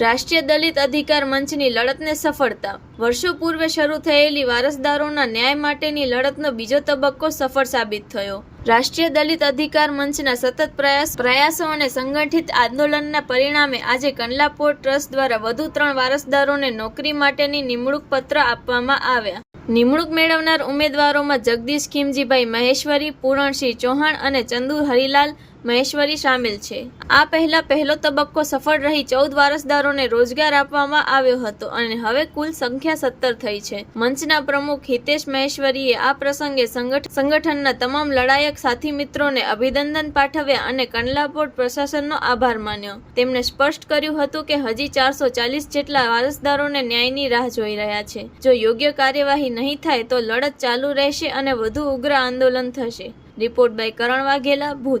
રાષ્ટ્રીય દલિત અધિકાર મંચની લડતને સફળતા. વર્ષો પૂર્વે શરૂ થયેલી વારસદારોના ન્યાય માટેની લડતનો બીજો તબક્કો સફળ સાબિત થયો. રાષ્ટ્રીય દલિત અધિકાર મંચના સતત પ્રયાસ, પ્રયાસો અને સંગઠિત આંદોલનના પરિણામે આજે કંડલા પોર્ટ ટ્રસ્ટ દ્વારા વધુ ત્રણ વારસદારોને નોકરી માટેની નિમણૂક પત્ર આપવામાં આવ્યા. નિમણૂક મેળવનાર ઉમેદવારોમાં જગદીશ ખીમજીભાઈ મહેશ્વરી, પૂરણસિંહ ચૌહાણ અને ચંદુ હરિલાલ મહેશ્વરી સામેલ છે. આ પહેલા પહેલો તબક્કો સફળ રહી ચૌદ વારસદારોને રોજગાર આપવામાં આવ્યો હતો અને હવે કુલ સંખ્યા સત્તર થઈ છે. મંચના પ્રમુખ હિતેશ મહેશ્વરીએ આ પ્રસંગે સંગઠ- સંગઠનના તમામ લડાયક સાથી મિત્રોને અભિનંદન પાઠવ્યા અને કંડલાપોર્ટ પ્રશાસનનો આભાર માન્યો. તેમણે સ્પષ્ટ કર્યું હતું કે હજી ચારસો ચાલીસ જેટલા વારસદારોને ન્યાયની રાહ જોઈ રહ્યા છે. જો યોગ્ય કાર્યવાહી નહીં થાય તો લડત ચાલુ રહેશે અને વધુ ઉગ્ર આંદોલન થશે. Report by Karan Vaghela Bhuj.